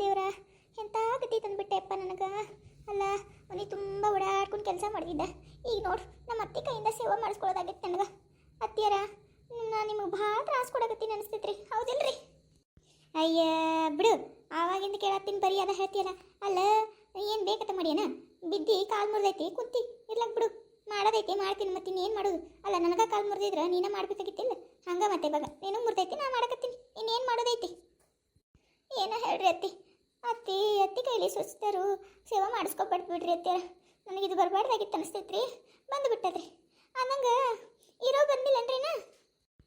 ದೇವ್ರ? ಎಂಥ ಗತಿ ತಂದ್ಬಿಟ್ಟೆಪ್ಪ ನನಗೆ? ಅಲ್ಲ, ಮನೆ ತುಂಬ ಓಡಾಡ್ಕೊಂಡು ಕೆಲಸ ಮಾಡ್ತಿದ್ದೆ. ಈಗ ನೋಡ್ರಿ ನಮ್ಮ ಅತ್ತೆ ಕೈಯಿಂದ ಸೇವೆ ಮಾಡಿಸ್ಕೊಳ್ಳೋದಾಗಿತ್ತು ನನಗೆ. ಅತ್ತಿಯರ ನಾನು ನಿಮಗೆ ಭಾಳ ತ್ರಾಸ ಕೊಡಕತ್ತೀನಿ ಅನಿಸ್ತೈತ್ರಿ. ಹೌದಿಲ್ರಿ? ಅಯ್ಯ, ಬಿಡು, ಆವಾಗಿಂದ ಕೇಳತ್ತೀನಿ ಬರೀ ಅದ ಹೇಳ್ತೀಯಲ್ಲ. ಅಲ್ಲ, ಏನು ಬೇಕತ್ತ ಮಾಡ್ಯಾನ? ಬಿದ್ದಿ ಕಾಲು ಮುರಿದೈತಿ, ಕುಂತಿ. ಇರ್ಲಕ್ ಬಿಡು, ಮಾಡೋದೈತಿ, ಮಾಡ್ತೀನಿ ಮತ್ತೆ ಏನು ಮಾಡೋದು? ಅಲ್ಲ, ನನಗೆ ಕಾಲು ಮುರಿದಿದ್ರೆ ನೀನ ಮಾಡ್ಬೇಕಾಗಿತ್ತಿಲ್ಲ? ಹಂಗೆ ಮತ್ತೆ ಇವಾಗ. ನೀನು ಮುರಿದೈತಿ, ನಾ ಮಾಡಕತ್ತೀನಿ. ಇನ್ನೇನು ಮಾಡೋದೈತಿ? ಏನ ಹೇಳ್ರಿ ಅತ್ತಿ? ಅತ್ತಿ ಅತ್ತಿ ಕೈಲಿ ಸುಸ್ತರು ಸೇವೆ ಮಾಡಿಸ್ಕೊಬಾರ್ದು ಬಿಡ್ರಿ ಅತ್ತಿಯರ ನನಗೆ ಇದು ಬರಬಾರ್ದಾಗಿತ್ತು ಅನಿಸ್ತೈತ್ರಿ. ಬಂದು ಬಿಟ್ಟದ್ರಿ. ಅನ್ನಂಗೆ ಇರೋ ಬಂದಿಲ್ಲನ್ರಿನ?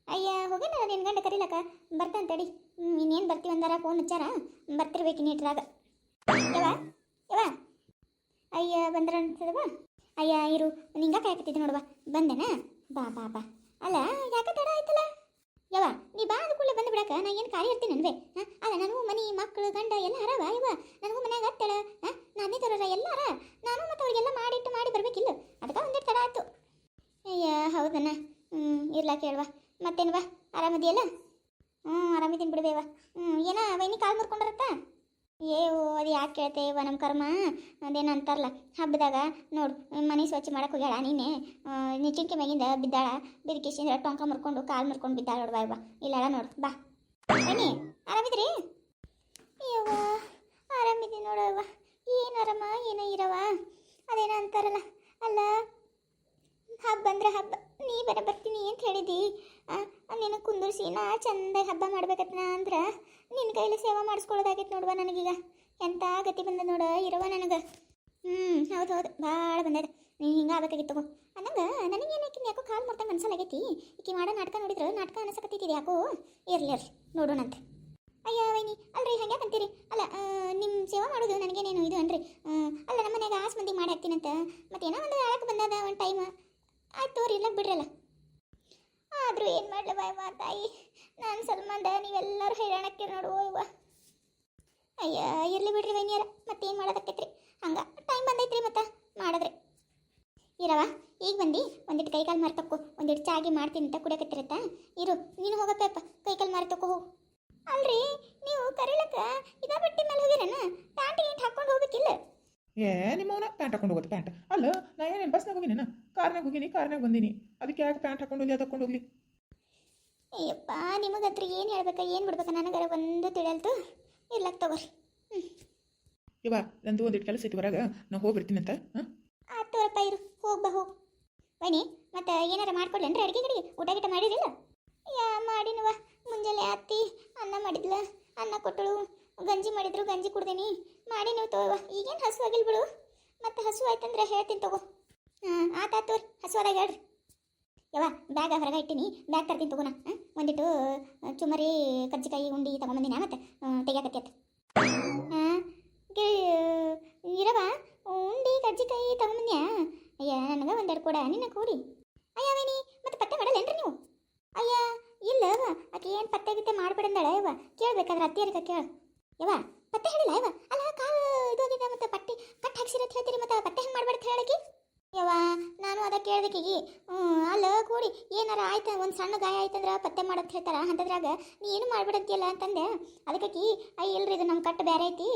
ಅಯ್ಯ ಹೋಗಿನ ನಿನ್ನ ಗಂಡ ಕರೀಲಕ್ಕ? ಬರ್ತಾನೆ ತಡಿ. ಇನ್ನೇನು ಬರ್ತೀವಿ ಅಂದಾರ? ಫೋನ್ ಹಚ್ಚಾರ? ಬರ್ತಿರ್ಬೇಕು ನೀಟ್ರಾಗ ಯವ ಯವ ಅಯ್ಯ, ಬಂದ್ರ ಅನ್ಸದವ? ಅಯ್ಯ, ಇರು, ನಿಂಗ ಕಾಯಕತ್ತಿದ್ದೆ ನೋಡುವ. ಬಂದೆನಾ? ಬಾ ಬಾ ಬಾ. ಅಲ್ಲ, ಯಾಕೆ ತಡ ಆಯ್ತಲ್ಲ? ಯವ ನೀ ಬಾ ಅಂದ ಬಂದು ಬಿಡಕ ನಾ ಏನು ಕಾರ್ಯ ಇರ್ತೀನಿ ಅನ್ವೆ ಅಲ್ಲ ನನಗೂ ಮನಿ ಮಕ್ಕಳು ಗಂಡ ಎಲ್ಲ ಹರವ ಇವ ನನಗೂ ಮನ್ಯಾಗ ಅತ್ತಳ ನಾನೇ ತರೋರ ಎಲ್ಲ ಹರ ನಾನು ಮತ್ತೆ ಅವ್ರಿಗೆಲ್ಲ ಮಾಡಿಟ್ಟು ಮಾಡಿ ಬರಬೇಕಿಲ್ಲ? ಅದಕ್ಕೆ ಒಂದಿಟ್ಟು ತಡ ಆಯ್ತು ಅಯ್ಯ, ಹೌದನ. ಹ್ಞೂ ಇರ್ಲಾಕ ಹೇಳ್ವಾ ಮತ್ತೇನ್ವಾ? ಆರಾಮದಿಯಲ್ಲ? ಹ್ಞೂ ಆರಾಮಿದ್ದೀನಿ ಬಿಡ್ಬೇವ ಹ್ಞೂ ಏನ, ವೈನಿ ಕಾಲು ಮುರ್ಕೊಂಡ್ರತ್ತ? ಏವು ಅದು ಯಾಕೆ ಕೇಳ್ತೇವ ನಮ್ಮ ಕರ್ಮ? ಅದೇನು ಅಂತಾರಲ್ಲ, ಹಬ್ಬದಾಗ ನೋಡು, ಮನೆ ಸ್ವಚ್ಛ ಮಾಡಕ್ಕೆ ಹೋಗ್ಯಾಳ ನೀನೆ ನಿಚಿಂಕೆ ಮ್ಯಾಗಿಂದ ಬಿದ್ದಾಳ ಬಿದ್ಕಿಸಿಂದ ಟೊಂಕ ಮುರ್ಕೊಂಡು, ಕಾಲು ಮುರ್ಕೊಂಡು ಬಿದ್ದಾಳ ನೋಡ್ವಾ ಇವ. ಇಲ್ಲಾಳ ನೋಡು, ಬಾ. ಬನ್ನಿ, ಆರಾಮಿದ್ರಿ? ಅಯ್ಯವ್ವ ಆರಾಮಿದ್ದೀನಿ ನೋಡವ್ವ ಏನು ಆರಾಮ, ಏನೋ ಇರವ ಅದೇನೋ ಅಂತಾರಲ್ಲ, ಅಲ್ಲ, ಹಬ್ಬ ಅಂದ್ರೆ ಹಬ್ಬ, ನೀ ಬರ ಬರ್ತೀನಿ ಅಂತ ಹೇಳಿದಿ. ನಿನ್ನ ಕುಂದರ್ಸಿ ನಾ ಚಂದ ಹಬ್ಬ ಮಾಡ್ಬೇಕತ್ನ ಅಂದ್ರೆ? ನಿನ್ನ ಕೈಲಿ ಸೇವೆ ಮಾಡಿಸ್ಕೊಳ್ಳೋದಾಗಿತ್ತು ನೋಡುವ ನನಗೀಗ. ಎಂಥ ಗತಿ ಬಂದ ನೋಡ, ಇರವ ನನಗೆ. ಹ್ಞೂ ಹೌದು ಹೌದು. ಭಾಳ ಬಂದದ. ನೀ ಹಿಂಗೆ ಆಗ್ಬೇಕಾಗಿತ್ತು ತಗೋ. ಅನ್ನಂಗ ನನಗೇನಕ್ಕೆ ಯಾಕೋ ಕಾಲು ಮಾಡ್ತಂಗೆ ಅನ್ಸಲಾಗೈತಿ ಈಕಿ ಮಾಡೋ ನಾಟಕ ನೋಡಿದ್ರೆ ನಾಟಕ ಅನಿಸಕತ್ತಿದ್ದೀರಿ ಯಾಕೋ? ಇರ್ಲಿ ಇರ್ಲಿ. ನೋಡೋಣಂತೆ. ಅಯ್ಯ, ವೈನಿ. ಅಲ್ರಿ ಹಂಗೆ ಅಂತೀರಿ? ಅಲ್ಲ ನಿಮ್ಮ ಸೇವಾ ಮಾಡೋದು ನನಗೇನೇನು ಇದು ಅನ್ರಿ? ಅಲ್ಲ, ನಮ್ಮ ಮನೆಗೆ ಆಸ್ ಮಂದಿ ಮಾಡಿ ಹಾಕ್ತೀನಂತ. ಮತ್ತೇನೋ ಒಂದು ಆಳಕ್ಕೆ ಬಂದದ ಒಂದು ಟೈಮ್ ಆಯ್ತು ತೋರಿ ಇರ್ಲಕ್ಕೆ ಬಿಡ್ರಲ್ಲ. ಆದರೂ ಏನು ಮಾಡಲಿ, ಬಾಯ್ ತಾಯಿ. ನಾನು ಸಲ್ಮಾನ್ದ ನೀವೆಲ್ಲರೂ ಹೈರಾಣಕ್ಕೆ ನೋಡು ಇವ ಅಯ್ಯ, ಇರಲಿ ಬಿಡ್ರಿ ವೈನಿಯರ, ಮತ್ತೇನು ಮಾಡೋದಕ್ಕೈತ್ರಿ? ಹಂಗ ಟೈಮ್ ಬಂದೈತ್ರಿ ಮತ್ತೆ, ಮಾಡಿದ್ರಿ. ಇರವ ಈಗ ಬಂದು ಒಂದಿಟ್ಟು ಕೈಕಾಲು ಮಾರ್ತಕ್ಕು ತಕ್ಕೋ ಒಂದಿಟ್ಟು ಚಾಗಿ ಮಾಡ್ತೀನಿ ಅಂತ ಕುಡಿಯಕತ್ತಿರತ್ತ? ಇರು, ನೀನು ಹೋಗಪ್ಪ ಕೈಕಾಲು ಮಾರಿ ತಕ್ಕೋ ಹೋಗು. ಅಲ್ರಿ, ನೀವು ಕರೀಲಕ್ಕ, ಇದ ಬಟ್ಟೆ ಮೇಲೆ ಹೋಗಿರನ? ಪ್ಯಾಂಟ್, ಗೀಟ್ ಹಾಕೊಂಡು ಹೋಗಬೇಕಿಲ್ಲ? ಏ, ನಿಮ್ಮವನ ಪ್ಯಾಂಟ್ ಹಾಕೊಂಡು ಹೋಗುತ್ತೆ ಪ್ಯಾಂಟ್. ಅಲ್ಲ, ನಾ ಏನೇನು ಬಸ್ನಾಗ ಹೋಗಿನಿ ಕಾರ್ನಾಗ ಹೋಗಿನಿ, ಕಾರ್ನಾಗ ಬಂದೀನಿ. ಅದಕ್ಕೆ ಯಾಕೆ ಪ್ಯಾಂಟ್ ಹಾಕೊಂಡು ಹೋಗ್ಲಿ ಅದು ಹೋಗ್ಲಿ? ಅಯ್ಯಪ್ಪ ಹತ್ರ ಏನು ಹೇಳ್ಬೇಕ ಏನು ಬಿಡ್ಬೇಕ? ನನಗರ ಒಂದು ತಿಳಿಯಲ್ತು ಇರ್ಲಕ್ ತಗೋರಿ. ಇವ ನಂದು ಒಂದಿಟ್ಟು ಕೆಲಸ ಐತಿ ಹೊರಗೆ ನಾ ಹೋಗ್ಬಿಡ್ತೀನಿ ಅಂತ ಹಾಂ? ಆತೋರಪ್ಪ ಇರು. ಹೋಗ್ ಬಾ ಹೋಗಿ. ಬನ್ನಿ ಮತ್ತೆ ಏನಾರ ಮಾಡ್ಕೊಡ್ಲೇನ್ರಿ ಅಡುಗೆ ಗಿಡಿಗೆ? ಊಟ ಗಿಟ ಮಾಡಿರಿಲ್ಲ ಯಾ ಮಾಡಿನವ. ಮುಂಜಾನೆ ಅತ್ತಿ ಅನ್ನ ಮಾಡಿದ್ಲ. ಅನ್ನ ಕೊಟ್ಟಳು. ಗಂಜಿ ಮಾಡಿದ್ರು ಗಂಜಿ ಕುಡ್ದೇನಿ. ಮಾಡಿ ನೀವು ತಗೋವ ಈಗೇನು ಹಸು ಆಗಿಲ್ ಬಿಡು. ಮತ್ತೆ ಹಸು ಆಯ್ತಂದ್ರೆ ಹೇಳ್ತೀನಿ ತಗೋ. ಹಾಂ ಆತಾತು ಹಸುವಾದಾಗ ಹೇಳ್ರಿ. ಯವ್ವ, ಬ್ಯಾಗ ಹೊರಗೆ ಇಟ್ಟಿನಿ, ಬ್ಯಾಗ್ ತರ್ತೀನಿ ತಗೋಣ. ಒಂದಿಟ್ಟು ಚುಮರಿ ಕಜ್ಜಿಕಾಯಿ ಉಂಡಿ ತಗೊಂಬಂದಿನಿ ಮತ್ತೆ? ತೆಗಿಯಾಕತ್ತಿ ಅತ್ತ. ಹಾಂ? ಇರವ ಉಂಡಿ ಕಜ್ಜಿಕಾಯಿ ತಗೊಂಬಂದ್ಯಾ? ಅಯ್ಯ, ನನಗೆ ಒಂದೆರಡು ಕೊಡ, ನಿನ್ನ ಕೂಡಿ. ಅಯ್ಯ ವೇಣಿ ಮತ್ತೆ ಪತ್ತೆ ಮಾಡಲ್ಲೇನ್ರಿ ನೀವು? ಅಯ್ಯ ಇಲ್ಲ ಆಕೆ ಏನು ಪತ್ತೆ ಗಿತ್ತೆ ಮಾಡ್ಬಿಡಂದಾಳ ಯವ್ವ? ಕೇಳ್ಬೇಕಾದ್ರೆ ಅತ್ತಿಯರ್ಗ ಕೇಳ. ಯವ್ವ, ಪತ್ತೆ ಹೇಳಿಲ್ಲ, ಯವ್ವ? ಅಲ್ಲ, ಕಾಲು ಇದು ಆಗಿದೆ, ಮತ್ತೆ ಪಟ್ಟಿ ಕಟ್ ಹಾಕ್ಸಿರತ್ ಹೇಳ್ತೀರಿ, ಮತ್ತೆ ಪತ್ತೆ ಹೆಂಗೆ ಮಾಡ್ಬಾರ್ದು ಹೇಳಕ್ಕೆ? ಯವ್ವ, ನಾನು ಅದ ಹ್ಞೂ ಅಲ್ಲ ಕೂಡಿ, ಏನಾರ ಆಯ್ತು? ಒಂದು ಸಣ್ಣ ಗಾಯ ಆಯ್ತಂದ್ರೆ ಪತ್ತೆ ಮಾಡತ್ ಹೇಳ್ತಾರ. ಅಂತದ್ರಾಗ ನೀ ಏನು ಮಾಡ್ಬಿಡಂತಿಯಲ್ಲ ಅಂತಂದೆ. ಅದಕ್ಕಾಗಿ ಅಯ್ಯ ಇಲ್ರಿ, ಇದು ನಮ್ಮ ಕಟ್ಟು ಬೇರೆ ಐತಿ.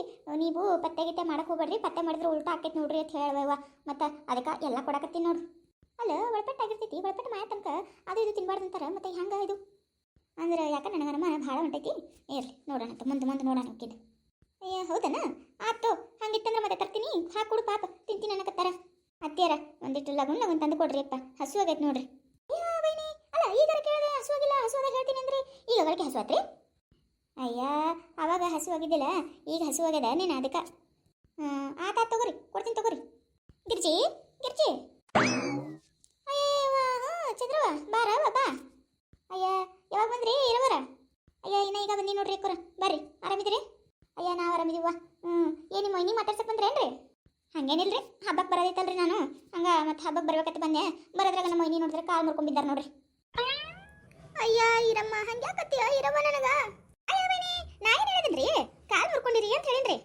ನೀವು ಪತ್ತೆ ಗಿತ್ತೆ ಮಾಡಕ್ಕೆ ಹೋಗ್ಬೇಡ್ರಿ. ಪತ್ತೆ ಮಾಡಿದ್ರೆ ಉಲ್ಟಾ ಆಕೈತಿ ನೋಡ್ರಿ ಅಂತ ಹೇಳವ ಮತ್ತು ಅದಕ್ಕೆ ಎಲ್ಲ ಕೊಡಕತ್ತೀನಿ ನೋಡ್ರಿ. ಅಲ್ಲ, ಒಳಪೆಟ್ಟು ಆಗಿರ್ತೈತಿ. ಒಳಪೆಟ್ಟು ಮಾಯ ತನಕ ಅದು ಇದು ತಿನ್ಬಾರ್ದು ಅಂತಾರೆ. ಮತ್ತು ಹೆಂಗೆ ಇದು? ಅಂದ್ರೆ ಯಾಕೆ ನನಗೆ ನಮ್ಮ ಭಾಳ ಹೊಂಟೈತಿ. ಇರ್ಲಿ, ನೋಡೋಣ ಅಂತ. ಮುಂದೆ ಮುಂದೆ ನೋಡೋಣ ಅಯ್ಯ, ಹೌದನ? ಆಯ್ತು ಹಂಗಿತ್ತಂದ್ರೆ ಮತ್ತೆ ತರ್ತೀನಿ. ಹಾಕೊಡು ಪಾಪ. ತಿಂತೀನಿ ಅನ್ನಕತ್ತಾರ. ಅತ್ತಿಯರ ಒಂದಿಟ್ಟು ಲಗುನ್ ಲಗುನ್ ತಂದು ಕೊಡ್ರಿ ಅಪ್ಪ ಹಸು ಆಗೈತೆ ನೋಡ್ರಿ. ಅಲ್ಲ ಈಗ ಕೇಳಿದೆ ಹಸು ಆಗಿಲ್ಲ ಹೇಳ್ತೀನಿ ಅಂದ್ರೆ. ಈಗ ಅವರಿಗೆ ಹಸು ಅಯ್ಯ, ಅವಾಗ ಹಸು ಆಗಿದ್ದಿಲ್ಲ, ಈಗ ಹಸು ನೀನು ಅದಕ್ಕೆ. ಆತ ತಗೋರಿ, ಕೊಡ್ತೀನಿ ತಗೋರಿ. ಗಿರ್ಜಿ ಗಿರ್ಜಿ. ಚಂದ್ರವ ಬಾರವ ಬಾ ಅಯ್ಯ, ಯಾವಾಗ ಬಂದ್ರಿ, ಇರವರ? ಅಯ್ಯ, ಇನ್ನ ಈಗ ಬಂದಿ ನೋಡ್ರಿ ಅಕ್ಕರ. ಬರ್ರಿ, ಆರಾಮಿದ್ರಿ? ಅಯ್ಯ, ನಾವು ಆರಾಮಿದೀವ ಹ್ಞೂ ಏನು ನಿಮ್ಮ ಮೈನಿ ಮಾತಾಡ್ಸಕ್ ಬಂದ್ರೇನ್ರಿ? ಹಂಗೇನಿಲ್ರಿ? ಹುರ್ಕೊಂಬಿದ್ದಾರೆ ನೋಡ್ರಿ. ಅಯ್ಯ ಇರಮ್ಮ ಹಂಗ್ಯಾಕತ್ತೀಯ? ಇರವ್ವ ನನಗ? ಅಯ್ಯವನಿ ನಾ ಏನ್ ಹೇಳಿದ್ರಿ ಕಾಲ್ ಮುರ್ಕೊಂಡಿರಿ ಅಂತ ಹೇಳಿದ್ರಿ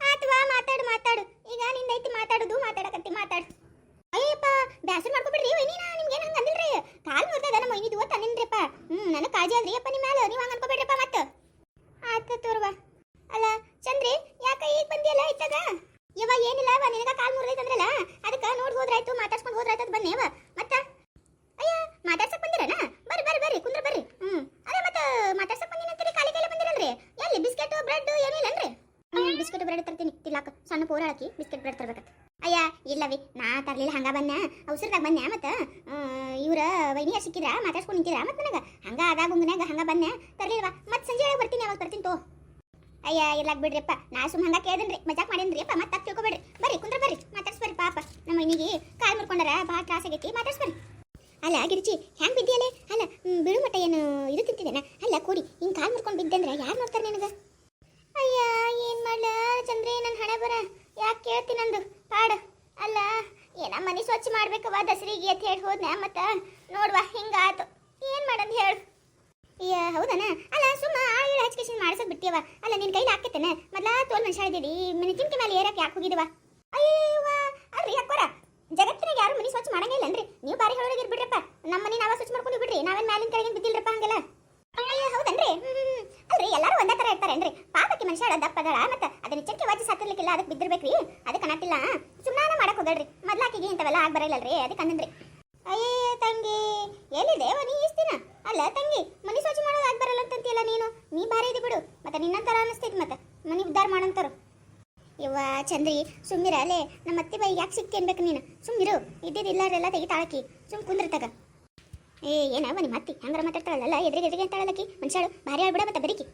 ಅಥವಾ ಮಾತಾಡು ಮಾತಾಡು. ಈಗ ನಿಂದೈತಿ, ಮಾತಾಡುದು, ಮಾತಾಡಕತ್ತಿ, ಮಾತಾಡು. ಅಯ್ಯಪ್ಪ, ಬ್ಯಾಸರ ಮಾಡ್ಕೊಬಿಡ್ರಿ ವೈನಿ ನಾ ನಿಮ್ಗೆ ನಂಗೆ ಅಂದಿಲ್ರಿ? ಕಾಲ್ ಮುರ್ತದ ನಮ್ಮ ವೈನಿದು ಅಂತ ಅನ್ನಿನ್ರಿಪ್ಪ ಹ್ಮ್, ನನಗೆ ಕಾಜಿ ಅಲ್ರಿ, ಅಪ್ಪ ನಿಮ್ಮ ಮ್ಯಾಲ. ನೀವು ಹಂಗೆ ಅನ್ಕೋಬೇಡ್ರಿಪ್ಪ ಮತ್ತೆ. ಆತ ತೋರ್ವ. ಅಲ್ಲ, ಚಂದ್ರಿ, ಯಾಕ ಈಗ ಬಂದಿಯಲ್ಲ ಇತ್ತಾಗ? ಇವ ಏನಿಲ್ಲ ನಿನಗ ಕಾಲ್ ಮುರ್ದೈತಂದ್ರಲ್ಲ? ಅದಕ್ಕ ನೋಡ್ಬೋದ್ರಾಯ್ತು ಹೋದ್ರಾಯ್ತು, ಮಾತಾಡ್ಸ್ಕೊಂಡು ಹೋದ್ರಾಯ್ತು ಅದು ಬನ್ನಿ ಅವ ಮತ್ತೆ? ಮಾತಾಡ್ಸಕ್ ಬಂದಿರನ ಬರ್ರಿ ಬರ್ರಿ ಬರ್ರಿ, ಕುಂದ್ರ ಬರ್ರಿ. ಹ್ಮ್. ಅದೇ ಮತ್ತೆ, ಮಾತಾಡ್ಸಕ್ ಬಂದಿನಂತೀರಿ ಖಾಲಿ ಕೈಲಿ ಬಂದಿರಲ್ರಿ? ಎಲ್ಲಿ ಬಿಸ್ಕೆಟ್, ಬ್ರೆಡ್ ಏನಿಲ್ಲನ್ರಿ ಬಿಸ್ಕೆಟ್, ಬ್ರೆಡ್ ತರ್ತೀನಿ. ತಿಲ್ಲಾಕ ಸಣ್ಣ ಪೋರ್ ಹಾಕಿ ಬಿಸ್ಕೆಟ್, ಬ್ರೆಡ್ ತರ್ಬೇಕತ್. ಅಯ್ಯ, ಇಲ್ಲವಿ, ನಾ ತರ್ಲಿಲ್ಲ, ಹಂಗ ಬನ್ನ ಅವಸರದಾಗ ಬನ್ನ ಮತ್ತ? ಇವ್ರ ವೈನಿಯರ್ ಸಿಕ್ಕಿದ್ರ, ಮಾತಾಡ್ಸ್ಕೊಂಡು ನಿಂತಿದ್ರ ಮತ್ತೆ ನನಗ? ಹಂಗ ಆದಾಗ ಉಂಗನ್ಯಾಗ ಹಂಗ ಬನ್ನ ತರ್ಲಿಲ್ವಾ? ಮತ್ ಸಂಜೆ ಬರ್ತೀನಿ ಅವಾಗ ಬರ್ತೀನಿ ತೋ. ಅಯ್ಯ, ಇರ್ಲಾಕ್ ಬಿಡ್ರಿಪ್ಪ ನಾ ಸುಮ್ ಹಂಗ ಕೇಳ್ದನ್ರಿ, ಮಜಾಕ್ ಮಾಡಿನ್ರಿ ಅಪ್ಪ ಮತ್ತೆ ತಪ್ಪು ತಿಳ್ಕೊಬೇಡ್ರಿ. ಬರ್ರಿ, ಕುಂದ್ರ ಬರ್ರಿ, ಮಾತಾಡ್ಸ್ಬರ್ರಿ ಪಾಪ. ನಮ್ಮ ಮನಿಗೆ ಕಾಲ್ ಮುರ್ಕೊಂಡಾರ, ಭಾಳ ತ್ರಾಸ ಆಗೈತಿ, ಮಾತಾಡ್ಸ್ಬರ್ರಿ. ಅಲ್ಲ ಗಿರಿಜಿ ಹ್ಯಾಂಗ್ ಬಿದ್ದಿಯಲ್ಲೇ ಅಲ್ಲ ಬಿಡು ಮಟ್ಟ ಏನು ಇದು ತಿಂತಿದ್ದೇನ? ಅಲ್ಲ, ಕೂಡಿ, ಹಿಂಗ್ ಕಾಲ್ ಮುರ್ಕೊಂಡು ಬಿದ್ದಂದ್ರ ಯಾರು ನೋಡ್ತಾರೆ ನಿನಗೆ? ಅಯ್ಯ, ಏನ್ ಮಾಡ್ಲ ಚಂದ್ರಿ ನನ್ನ ಹಣೆ ಬರ. ಯಾಕೆ ಕೇಳ್ತೀನಿ ನಂದು? ಪಾಡ. ಅಲ್ಲ, ಏನ ಮನೆ ಸ್ವಚ್ಛ ಮಾಡ್ಬೇಕವ ದಸರಿಗೆ ಅಂತ ಹೇಳಿ ಹೋದ್ನ ಮತ್ತ? ನೋಡ್ವಾ ಹಿಂಗಾತು. ಏನ್ ಮಾಡಂದ್ ಹೇಳು? ಅಯ್ಯ, ಹೌದನ? ಅಲ್ಲ, ಸುಮ್ಮ ಆಳು ಹಚ್ಕೇಶನ್ ಮಾಡ್ಸಕ್ ಬಿಟ್ಟಿಯವ ಅಲ್ಲ, ನಿನ್ ಕೈಲಿ ಹಾಕೈತೇನೆ ಮೊದಲ ತೋಲ್ ಮನುಷ್ಯ ಇದ್ದೀರಿ ಮನೆ ಮೇಲೆ ಏರಕ್ಕೆ ಯಾಕೆ ಹೋಗಿದವ ಜಗತ್ತಿನಾಗ ಯಾರು ಮನಿ ಸ್ವಚ್ಛ ಮಾಡಂಗಿಲ್ಲನ್ರಿ ನೀವು ಬಾರಿ ಹೇಳೋರಿಗೆ ಇರ್ಬಿಡ್ರಪ್ಪ. ನಮ್ಮ ಮನಿ ನಾವ ಸ್ವಚ್ಛ ಮಾಡ್ಕೊಂಡು ಬಿಡ್ರಿ ನಾವೇನ್ ಮ್ಯಾಲಿನ ಕೆಳಗೆ ಬಿದ್ದಿಲ್ರಪ್ಪ ಹಂಗೆಲ್ಲ? ಹೌದನ್ರಿ? ಅಲ್ರಿ, ಎಲ್ಲಾರು ಒಂದೇ ತರ ಇರ್ತಾರೇನ್ರಿ? ಪಾಪಕ್ಕೆ ಮನುಷ್ಯ ದಪ್ಪದಳ ಮತ್ತ ಅದನ್ನ ಚಕ್ಕೆ ವಾಚಿ ಸಾತಿರ್ಲಿಕ್ಕಿಲ್ಲ ಅದಕ್ಕೆ ಬಿದ್ದಿರ್ಬೇಕ್ರಿ. ಅದಕ್ಕೆ ಅನ್ನತ್ತಿಲ್ಲ ಸುಮ್ಮನೆ ಮಾಡಕ್ ಹೋಗಲ್ರಿ ಮೊದ್ಲಾಕಿಗೆ ಇಂಥವೆಲ್ಲ ಆಗ್ ಬರಲ್ಲಲ್ರಿ ಅದಕ್ಕೆ ಅನ್ನಂದ್ರಿ ಅಯ್ಯ, ತಂಗಿ ಎಲ್ಲಿದೆ ನೀ ಇಸ್ತಿನ ಅಲ್ಲ, ತಂಗಿ, ಮನಿ ಸ್ವಚ್ಛ ಮಾಡೋದು ಆಗ ಬರಲ್ಲ ಅಂತಂತೀಯಲ್ಲ ನೀನು? ನೀ ಬಾರಿ ಇದು ಬಿಡು. ಮತ್ತೆ ನಿನ್ನಂತರ ಅನಿಸ್ತೈತಿ ಮತ್ತೆ. ಮನಿ ಉದ್ದಾರ ಮಾಡಂತಾರು ಇವ್ವ ಚಂದ್ರಿ ಸುಮ್ಮಿರ ಅಲ್ಲೇ, ನಮ್ಮ ಅತ್ತೆ ಬಾಯಿ ಯಾಕೆ ಸಿಕ್ತಿ ಅನ್ಬೇಕು ನೀನು? ಸುಮ್ಮಿರು ಇದ್ದಿದ್ದಿಲ್ಲಾರೆಲ್ಲ ತೆಗಿತಾಳಕಿ ಸುಮ್ ಕುಂದ್ರ ತಗ. ಏ, ಏನವ ನಿಮ್ಮ ಅತ್ತಿ? ಹಂಗಾರ ಮಾತಾಡ್ತಾಳಲ್ಲ? ಎದ್ರಿಗೆ ಎದುರಿಗೆ ಅಂತಾಳಲ್ಲಕಿ ಮನುಷ್ಯಳು ಭಾರಿ ಆಳ್ಬಿಡ ಮತ್ತೆ ಬರೀಕಿ.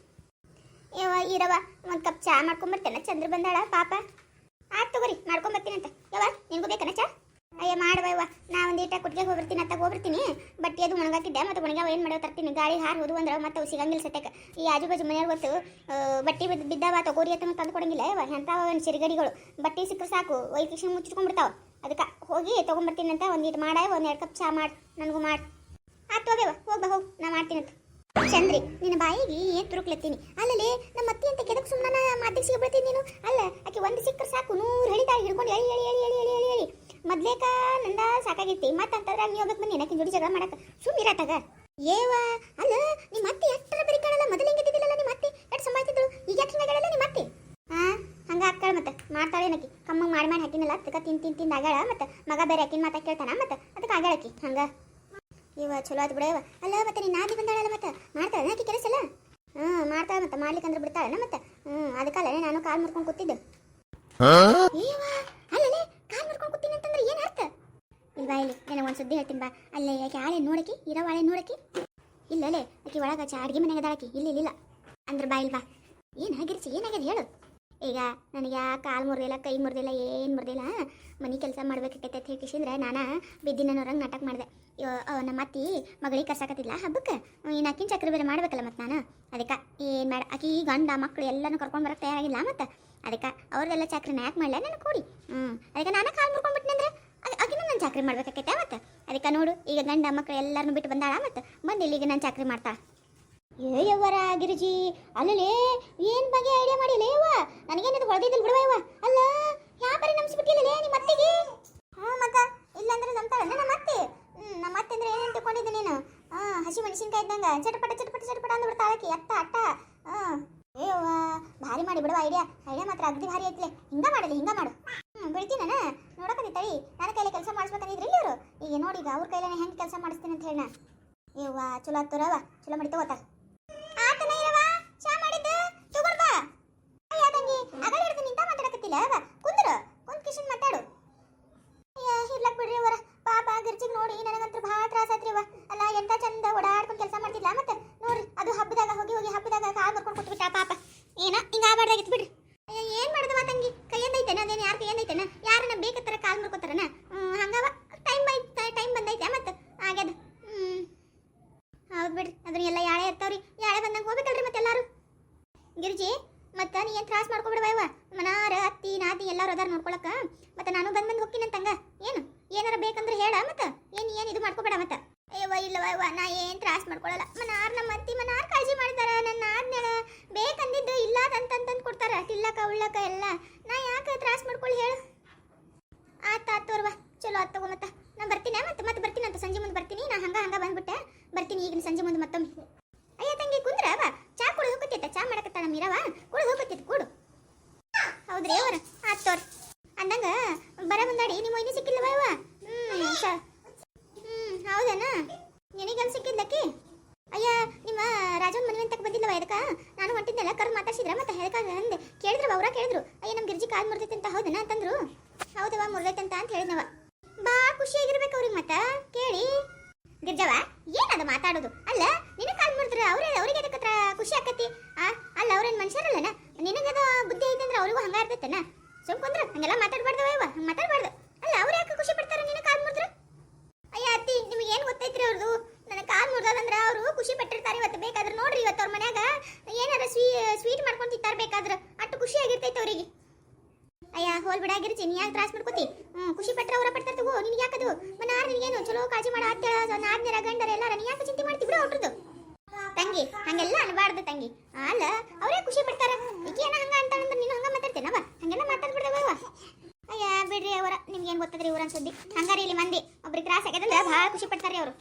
ಯವ್ವ ಇರವ ಒಂದು ಕಪ್ ಚಾ ಮಾಡ್ಕೊಂಬರ್ತೇನೆ. ಚಂದ್ರ ಬಂದಾಳ, ಪಾಪ. ಆಯ್ತು ತಗೋರಿ, ಮಾಡ್ಕೊಂಬರ್ತೀನಂತ. ಯವ್ವ, ನಿನ್ಗೂ ಬೇಕನ ಚಾ? ಅಯ್ಯ ಮಾಡುವ ನಾ ಒಂದು ಇಟ್ಟ ಕುಟ್ಟಿಗೆ ಹೋಗ್ಬಿಡ್ತೀನಿ, ಅತ್ತಾಗ ಹೋಗ್ಬಿಡ್ತೀನಿ. ಬಟ್ಟೆ ಅದು ಒಣಗಾಕಿದ್ದೆ, ಮತ್ತೆ ಒಣಗಾವ ಏನು ಮಾಡೋ ತರ್ತೀನಿ. ಗಾಳಿ ಹಾರು ಹೋದು ಅಂದ್ರೆ ಮತ್ತೆ ಅವು ಸಿಗಂಗಿಲ್ಲ ಸತ್ಯಕ್ಕೆ ಈ ಆಜು ಬಾಜು ಮನೆಯವ್ರು ಗೊತ್ತು ಬಟ್ಟೆ ಬಿದ್ದು ಬಿದ್ದಾವ ತಗೋರಿ ಅಂತ ತಂದು ಕೊಡಂಗಿಲ್ಲ ಎಂಥ ಒಂದು ಸಿರಿಗಡಿಗಳು. ಬಟ್ಟೆ ಸಿಕ್ಕರೆ ಸಾಕು ಒಯ್ದು ಮುಚ್ಚಿಟ್ಕೊಂಡ್ಬಿಡ್ತಾವ ಅದಕ್ಕೆ ಹೋಗಿ ತೊಗೊಂಬರ್ತೀನಿ ಅಂತ ಒಂದೀಟ್ ಮಾಡ, ಒಂದು ಎರಡು ಕಪ್ ಚಾ ಮಾಡಿ, ನನಗೂ ಮಾಡಿ. ಆತು ಹೋಗ್ಯವ ಹೋಗ್ಬಾ ಹೋಗ್ ನಾ ಮಾಡ್ತೀನಿ ಅಂತ. ಚಂದ್ರಿ, ನಿನ್ನ ಬಾಯಿಗೆ ಏನು ತುರುಕ್ಲತ್ತೀನಿ? ಅಲ್ಲಲ್ಲಿ ನಮ್ಮ ಅತ್ತಿ ಅಂತ ಕೆದಕ್ ಸುಮ್ಮನೆ ಮಾತಿಗೆ ಸಿಗ್ಬಿಡ್ತೀನಿ ನೀನು? ಅಲ್ಲ, ಆಕೆ ಒಂದು ಸಿಕ್ಕರೆ ಸಾಕು, ನೂರು ಹೇಳಿದಾಳೆ ಹಿಡ್ಕೊಂಡು ಹೇಳಿ ಹೇಳಿ ಹೇಳಿ ಹೇಳಿ ಹೇಳಿ ಹೇಳಿ ಮೊದ್ಲೇಕ ನಂದ ಸಾಕಾಗೈತಿ. ಮತ್ತೆ ಅಂತಂದ್ರೆ ನೀವು ಹೋಗ್ಬೇಕು ಬಂದು ಏನಕ್ಕೆ ಜೋಡಿ ಜಗಳ ಮಾಡಕ್ಕೆ ಸುಮ್ಮಿರಾತಾಗ ಏವ ಅಲ್ಲ ನಿಮ್ಮ ಅತ್ತೆ ಎಷ್ಟರ ಬರಿ ಕಾಣಲ್ಲ ಮೊದಲು ಇದ್ದಿದ್ದಿಲ್ಲ ನಿಮ್ಮ ಅತ್ತೆ? ಎಷ್ಟು ಸಂಭಾಯ್ತಿದ್ರು ಈಗ ಯಾಕೆ ಹಿಂಗಾಗಲ್ಲ ನಿಮ್ಮ ಅತ್ತೆ? ಹಾ ಹಂಗ ಅಕ್ಕಳ ಮತ್ತೆ. ಮಾಡ್ತಾಳೆ ಏನಕ್ಕೆ ಕಮ್ಮಂಗ್ ಮಾಡಿ ಮಾಡಿ ಹಾಕಿನಲ್ಲ ಅದಕ್ಕೆ ತಿನ್ ತಿನ್ ತಿಂದ ಆಗಾಳ ಮತ್ತೆ. ಮಗ ಬೇರೆ ಹಾಕಿನ ಮಾತಾ ಕೇಳ್ತಾನ ಮತ್ತೆ. ಅದಕ್ಕೆ ಆಗಾಳಕಿ ಹಂಗ. ಇವ ಚಲೋ ಆಯ್ತು ಬಿಡವ ಅಲ್ಲ ಮತ್ತೆ ನೀನು ನಾದಿ ಬಂದಾಳಲ್ಲ ಮತ್ತೆ? ಮಾಡ್ತಾಳೆ ಆಕಿ ಕೆಲಸ ಅಲ್ಲ ಹ್ಞೂ ಮಾಡ್ತಾಳೆ ಮತ್ತೆ. ಮಾಡ್ಲಿಕ್ಕೆ ಅಂದ್ರೆ ಬಿಡ್ತಾಳೆ ಮತ್ತೆ? ಹ್ಞೂ ಅದಕ್ಕಲ್ಲೇ ನಾನು ಕಾಲ್ ಮುರ್ಕೊಂಡು ಕೂತಿದ್ದೆ. ಏವ ಅಲ್ಲಲೇ ಕಾಲ್ ಮುರ್ಕೊಂಡು ಕೂತೀನಿ ಅಂತಂದ್ರೆ ಏನು ಅರ್ಥ ಇಲ್ವಾ ಇಲ್ಲಿ. ನನಗೆ ಒಂದು ಸುದ್ದಿ ಹೇಳ್ತೀನಿ ಬಾ. ಅಲ್ಲೇ ಯಾಕೆ ಆಳೆ ನೋಡಕ್ಕೆ? ಇರೋ ಆಳೆ ಇಲ್ಲ ಅಲ್ಲೇ ಆಕಿ ಒಳಗೆ ಚಾ ಅಡುಗೆ ಮನೆಗೆ ಅದಾಳಕಿ ಇಲ್ಲ ಇಲ್ಲ ಇಲ್ಲ. ಅಂದ್ರೆ ಬಾ ಇಲ್ವಾ ಏನು ಆಗಿರ್ಸಿ ಏನಾಗ್ಯದ ಹೇಳು. ಈಗ ನನಗೆ ಕಾಲು ಮುರಿದಿಲ್ಲ, ಕೈ ಮುರಿದಿಲ್ಲ, ಏನು ಮುರಿದಿಲ್ಲ ಮನೆ ಕೆಲಸ ಮಾಡ್ಬೇಕಾಗೈತೆ ಅಂತ ಹೇಳ್ಕಿಸಿದ್ರೆ ನಾನು ಬಿದ್ದಿನವ್ರಂಗೆ ನಾಟಕ ಮಾಡಿದೆ. ನಮ್ಮ ಅತ್ತಿ ಮಗಳಿಗೆ ಕರ್ಸಾಕತ್ತಿಲ್ಲ ಹಬ್ಬಕ್ಕೆ? ಇನ್ನು ಅಕ್ಕಿನ ಚಕ್ರ ಬೇರೆ ಮಾಡ್ಬೇಕಲ್ಲ ಮತ್ತು ನಾನು? ಅದಕ್ಕೆ ಏನು ಮಾಡ ಆಕಿ ಗಂಡ ಮಕ್ಕಳು ಎಲ್ಲನೂ ಕರ್ಕೊಂಡು ಬರೋಕ್ಕೆ ತಯಾರಾಗಿಲ್ಲ ಮತ್ತು? ಅದಕ್ಕೆ ಅವ್ರದೆಲ್ಲ ಚಕ್ರನ ಯಾಕೆ ಮಾಡಲ? ನನಗೆ ಕೊಡಿ. ಹ್ಞೂ ಅದಕ್ಕೆ ನಾನೇ ಕಾಲು ಮುರ್ಕೊಂಡ್ಬಿಟ್ನಿ ಅಂದ್ರೆ ಆಕಿನ ನಾನು ಚಾಕ್ರಿ ಮಾಡ್ಬೇಕಾಕೈತೆ ಮತ್ತೆ ಅದಕ್ಕೆ ನೋಡು, ಈಗ ಗಂಡ ಮಕ್ಕಳು ಎಲ್ಲರನ್ನೂ ಬಿಟ್ಟು ಬಂದಾಳ ಮತ್ತೆ ಬಂದು ಇಲ್ಲಿಗೆ ನಾನು ಚಾಕ್ರಿ ಮಾಡ್ತಾಳೆ. ಯವ್ವರ ಗಿರಿಜಿ, ಅಲ್ಲಲೇ, ಏನು ಬಗ್ಗೆ ಐಡಿಯಾ ಮಾಡಿಲ್ಲ ಯವ್ವ? ನನಗೇನದು ಹೊಡೆದಿದ್ದಿಲ್ಲ ಬಿಡುವ ಯವ್ವ. ಅಲ್ಲ, ಯಾವ ಬರೀ ನಂಬಿಸ್ಬಿಟ್ಟಿಲ್ಲಲೇ ನಿಮ್ಮ ಅತ್ತೆಗೆ? ಹ್ಞೂ ಮತ್ತ ಇಲ್ಲಾಂದ್ರೆ ನಂಬ್ತಾಳೆ ನಮ್ಮ ಅತ್ತೆ? ಹ್ಞೂ ನಮ್ಮ ಅತ್ತೆ ಅಂದ್ರೆ ಏನು ತಿಳ್ಕೊಂಡಿದ್ದೆ ನೀನು? ಹಾಂ ಹಸಿ ಮೆಣಸಿನ್ಕಾಯಿ ಇದ್ದಂಗ. ಚಟಪಟ ಚಟಪಟ ಚಟಪಟ ಅಂದ್ಬಿಡ್ತಾಳಕಿ ಅತ್ತ, ಅಟ್ಟ. ಹಾಂ ಏಯವ್ವ ಭಾರಿ ಮಾಡಿ ಬಿಡುವ ಐಡಿಯಾ ಐಡಿಯಾ ಮಾತ್ರ ಅಗ್ದಿ ಭಾರಿ ಐತ್ಲೆ. ಹಿಂಗ ಮಾಡಲಿ ಹಿಂಗ ಮಾಡು. ಹ್ಞೂ ಬಿಡ್ತೀನ ನೋಡಕತ್ತಿ ತಳಿ ನನ್ನ ಕೈಲಿ ಕೆಲಸ ಮಾಡಿಸ್ಬೇಕಂದಿದ್ರಿ ಅವರು ಈಗ ನೋಡಿ ಈಗ ಅವ್ರ ಕೈಲೇ ಹೆಂಗೆ ಕೆಲಸ ಮಾಡಿಸ್ತೀನಿ ಅಂತ ಹೇಳ ಏವ್ವ ಚಲೋ ಹತ್ತರವ ಚಲೋ ಮಾಡಿ ತಗೋತಾರ ಆತನ ಇರವ ಚಾ ಮಾಡಿದ್ದು ತಗೊಂಡ್ ಬಾ ಅಯ್ಯ ತಂಗಿ ಅಗಲ ಹಿಡಿದು ನಿಂತ ಮಾತಾಡಕತ್ತಿಲ್ಲ ಅವ ಕುಂದ್ರು ಕುಂತ್ ಕಿಶನ್ ಮಾತಾಡು ಅಯ್ಯ ಇರ್ಲಕ್ ಬಿಡ್ರಿ ಅವರ ಪಾಪ ಗಿರ್ಜಿಗ್ ನೋಡಿ ನನಗಂತೂ ಭಾಳ ತ್ರಾಸ ಆತ್ರಿ ಅವ ಅಲ್ಲ ಎಂತ ಚಂದ ಓಡಾಡ್ಕೊಂಡು ಕೆಲಸ ಮಾಡ್ತಿಲ್ಲ ಮತ್ತೆ ನೋಡ್ರಿ ಅದು ಹಬ್ಬದಾಗ ಹೋಗಿ ಹೋಗಿ ಹಬ್ಬದಾಗ ಕಾಲ್ ಬರ್ಕೊಂಡು ಕೂತ್ಬಿಟ್ಟ ಪಾಪ ಏನ ಹಿಂಗ ಆಗ್ಬಾರ್ದಾಗಿತ್ತು ಬಿಡ್ರಿ ಅಯ್ಯ ಏನ್ ಮಾಡುದವ ತಂಗಿ ಕೈಯಂದೈತೆನ ಅದೇನು ಯಾರ ಕೈಯಂದೈತೆನ ಯಾರನ್ನ ಬೇಕತ್ತರ ಕಾಲ್ ಮುರ್ಕೋತಾರನ ಹ್ಮ್ ಹಂಗವ ಟೈಮ್ ಬೈ ಟೈಮ್ ಬಂದೈತೆ ಮತ್ತೆ ಆಗ್ಯದ ಹ್ಮ್ ಹೌದು ಬಿಡ್ರಿ ಅದನ್ನ ಎಲ್ಲ ಯಾಳೆ ಇರ್ತಾವ್ರಿ ಯಾಳೆ ಬಂದಂಗೆ ಹೋಗ್ಬೇಕಲ್ರಿ ಮತ್ತೆ ಎಲ್ಲಾರು ಗಿರ್ಜಿ ಮತ್ತ ನೀ ಏನ್ ತ್ರಾಸ ಮಾಡ್ಕೊಬಿಡವ ಇವ ಮನಾರ ಅತ್ತಿ ನಾತಿ ಎಲ್ಲಾರು ಅದಾರ ನೋಡ್ಕೊಳಕ ಮತ್ತೆ ನಾನು ಬಂದ್ ಬಂದ್ ಹೋಗ್ತೀನಿ ಅಂತಂಗ ಏನು ಏನಾರ ಬೇಕಂದ್ರೆ ಹೇಳ ಮತ್ತ ಏನ್ ಏನ್ ಇದು ಮಾಡ್ಕೋಬೇಡ ಮತ್ತ ಅಯ್ಯವ್ವ ಇಲ್ಲವ ಇವ ನಾ ಏನ್ ತ್ರಾಸ ಮಾಡ್ಕೊಳಲ್ಲ ಮನಾರ್ ನಮ್ಮ ಅತ್ತಿ ಮನಾರ್ ಕಾಳಜಿ ಮಾಡ್ತಾರ ನನ್ನ ಆದ್ಮೇಲೆ ಬೇಕಂದಿದ್ದು ಇಲ್ಲ ಅಂತಂತಂದ್ ಕೊಡ್ತಾರ ತಿಲ್ಲಕ ಉಳ್ಳಕ ಎಲ್ಲ ನಾ ಯಾಕೆ ತ್ರಾಸ ಮಾಡ್ಕೊಳ್ಳಿ ಹೇಳು ಆತ ಆತೋರ್ವ ಚಲೋ ಆತ್ ತಗೋ ಮತ್ತ ನಾ ಬರ್ತೀನಿ ಮತ್ತೆ ಮತ್ತೆ ಬರ್ತೀನಿ ಅಂತ ಸಂಜೆ ಮುಂದೆ ಬರ್ತೀನಿ ನಾ ಹಂಗ ಹಂಗ ಬಂದ್ಬಿಟ್ಟೆ ಬರ್ತೀನಿ ಈಗ ಸಂಜೆ ಮುಂದೆ ಮತ್ತೊಮ್ಮೆ ಅಯ್ಯ ತಂಗಿ ಕುಂದ್ರ ಬಾ ಚಾ ಕುಡಿದು ಹೋಗತ್ತಿತ್ತ ಚಾ ಮಾಡಕತ್ತಾಳ ಮೀರವ ಕುಡಿದು ಹೋಗತ್ತಿತ್ತು ಕೂಡು ಹೌದ್ರಿ ಅವರ ಆತೋರ್ ಅಂದಂಗ ಬರ ಮುಂದಾಡಿ ನಿಮ್ಮ ಇನ್ನೂ ಸಿಕ್ಕಿಲ್ಲವ ಇವ ಹ್ಮ್ ಸ ಹ್ಮ್ ಹೌದನ ನಿನಗನ್ ಸಿಕ್ಕಿದ್ದಕ್ಕೆ ಅಯ್ಯ ನಿಮ್ಮ ರಾಜನ್ ಮದುವೆ ಅಂತ ಬಂದಿಲ್ಲವ ಇದಕ್ಕ ನಾನು ಹೊಂಟಿದ್ದೆಲ್ಲ ಕರ್ ಮಾತಾಡಿ ಕಸಿದ್ರ ಮತ್ತೆ ಹೇಳ್ಕಾಗ ಅಂದೆ ಕೇಳಿದ್ರು ಅವ್ರ ಕೇಳಿದ್ರು ಅಯ್ಯ ನಮ್ಮ ಗಿರ್ಜಿ ಕಾಲ್ ಮುರಿದೈತೆ ಅಂತ ಹೌದನ ಅಂತಂದ್ರು ಹೌದವ ಮುರಿದೈತೆ ಅಂತ ಅಂತ ಹೇಳಿದ್ನವ. ಬಾ, ಖುಷಿಯಾಗಿರ್ಬೇಕು ಅವ್ರಿಗೆ ಮತ್ತ. ಕೇಳಿ. ಗಿರ್ಜವ, ಏನದು ಮಾತಾಡೋದು? ಅಲ್ಲ, ನಿನ್ನ ಕಾಲ್ ಮಾಡಿದ್ರೆ ಅವ್ರೇ ಅವ್ರಿಗೆ ಅದಕ್ಕೆ ಖುಷಿ ಆಕತಿ? ಅಲ್ಲ, ಅವ್ರೇನ್ ಮನುಷ್ಯರಲ್ಲನ? ನಿನಗದ ಬುದ್ಧಿ ಐತೆ ಅಂದ್ರೆ ಅವ್ರಿಗೂ ಹಂಗ ಇರ್ತೈತನ ಸುಮ್ ಕುಂದ್ರ, ಹಂಗೆಲ್ಲ ಮಾತಾಡ್ಬಾರ್ದವ ಇವ. ಹಂಗೆ ಮಾತಾಡ್ಬಾರ್ದು. ಅಲ್ಲ, ಅವ್ರು ಯಾಕೆ ಖುಷಿ ಪಡ್ತಾರ ನಿನ್ನ ಕಾಲ್ ಮುರಿದ್ರೆ? ಅಯ್ಯ ಅತ್ತಿ, ನಿಮಗೆ ಏನು ಗೊತ್ತೈತ್ರಿ ಅವ್ರದ್ದು ನನ್ನ ಕಾಲ್ ಮುರಿದಂದ್ರೆ ಅವರು ಖುಷಿ ಪಟ್ಟಿರ್ತಾರೆ ಇವತ್ತು. ಬೇಕಾದ್ರೆ ನೋಡ್ರಿ ಇವತ್ತು ಅವ್ರ ಮನ್ಯಾಗ ಏನಾರ ಸ್ವೀ ಸ್ವೀಟ್ ಮಾಡ್ಕೊಂಡು ತಿಂತಾರ ಬೇಕಾದ್ರೆ. ಅಷ್ಟು ಖುಷಿ ಆಗಿರ್ತೈತೆ ಅವರಿಗೆ. ಅಯ್ಯ, ಹೋಲ್ ಬಿಡಾಗಿರ್ಚಿ ನೀ ಯಾಕೆ ತ್ರಾಸ್ ಮಾಡ್ಕೋತಿ? ಖುಷಿ ಪಟ್ರ ಅವರ ಪಡ್ತಾರ ತಗೋ, ನಿನಗೆ ಯಾಕದು ಮನಾರ್ ನಿನಗೇನು ಚಲೋ ಕಾಳಜಿ ಮಾಡ ಅತ್ತೇಳ ನಾದ್ನೆರ ಗಂಡರ ಎಲ್ಲಾರ, ನೀ ಯಾಕೆ ಚಿಂತೆ ಮಾಡ್ತಿ ಬಿಡು ಅವ್ರದ್ದು ತಂಗಿ, ಹಂಗೆಲ್ಲ ಅನ್ಬಾರ್ದು ತಂಗಿ. ಅಲ್ಲ, ಅವರೇ ಖುಷಿ ಪಡ್ತಾರ. ಈಗೇನ ಹಂಗ ಅಂತಾಳಂದ್ರೆ ನೀನು ಹಂಗ ಮಾತಾಡ್ತೇನವ ಹಂಗೆಲ್ಲ ಬಾ ಅಯ್ಯ, ಬಿಡ್ರಿ ಅವರ. ನಿಮ್ಗೆ ಏನು ಗೊತ್ತದ್ರಿ ಊರನ್ ಸುದ್ದಿ? ಹಂಗಾರಿ ಇಲ್ಲಿ ಮಂದಿ. ಒಬ್ರಿಗೆ ತ್ರಾಸ ಆಗ್ಯದಂದ್ರೆ ಭಾಳ ಖುಷಿ ಪಡ್ತಾರೆ ಅವರು.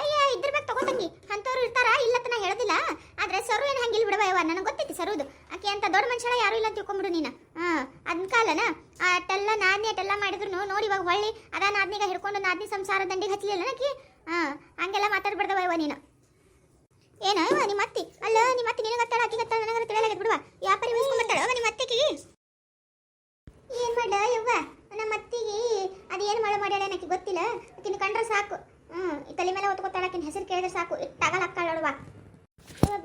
ಅಯ್ಯ, ಇದ್ರ ಬೇಕು ತಗೋತಂಗಿ ಅಂಥವ್ರು ಇರ್ತಾರ? ಇಲ್ಲತ್ತ ನಾ ಹೇಳೋದಿಲ್ಲ. ಆದ್ರೆ ಸರು ಏನು ಹಂಗಿಲ್ಲ ಬಿಡವ ಯವ್ವ, ನನಗೆ ಗೊತ್ತೈತಿ ಸರುದು. ಆಕೆ ಅಂತ ದೊಡ್ಡ ಮನುಷ್ಯಳ ಯಾರು ಇಲ್ಲ ಅಂತ ತಿಳ್ಕೊಂಬಿಡು ನೀನು. ಹಾಂ ಅದನ್ನ ಕಾಲನ ಅಟ್ಟೆಲ್ಲ ನಾದ್ನಿ ಅಟ್ಟೆಲ್ಲ ಮಾಡಿದ್ರು ನೋಡಿ ಇವಾಗ ಹೊಳ್ಳಿ ಅದ ನಾದ್ನಿಗ ಹಿಡ್ಕೊಂಡು ನಾದ್ನಿ ಸಂಸಾರ ದಂಡಿಗೆ ಹಚ್ಚಲಿಲ್ಲ ನಕಿ ಹಾಂ, ಹಂಗೆಲ್ಲ ಮಾತಾಡ್ಬಿಡ್ದವ ಯವ್ವ ನೀನು. ಏನ ಯವ್ವ, ನಿಮ್ಮ ಅತ್ತಿ? ಅಲ್ಲ, ನಿಮ್ಮ ಅತ್ತಿ ನಿನಗೆ ಅತ್ತಾಳ ಆಕಿಗೆ ಅತ್ತಾಳ ನನಗೆ ತಿಳಿಯಲಾಗತ್ತೆ ಬಿಡುವ. ವ್ಯಾಪಾರಿ ಉಳಿಸ್ಕೊಂಡ್ಬಿಡ್ತಾಳ ನಿಮ್ಮ ಅತ್ತಿಗೆ? ಏನು ಮಾಡ ಯವ್ವ? ನಮ್ಮ ಅತ್ತಿಗೆ ಅದು ಏನು ಮಳೆ ಮಾಡ್ಯಾಳ ನನಗೆ ಗೊತ್ತಿಲ್ಲ. ಆಕಿನ ಕಂಡ್ರೆ ಸಾಕು. ಹ್ಞೂ ತಲೆ ಮೇಲೆ ಹೊತ್ಕೊತಾಳಕ್ಕಿನ ಹೆಸರು ಕೇಳಿದ್ರೆ ಸಾಕು. ಇಟ್ಟು ತಗಲಾಕ್ಕಾಳವ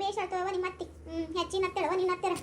ಬೇಷ್ ಆತವ ನಿಮ್ಮ ಅತ್ತಿ ಹ್ಞೂ ಹೆಚ್ಚಿನ ಹತ್ತಳವ ನಿನ್ನ ಹತ್ತಿರ.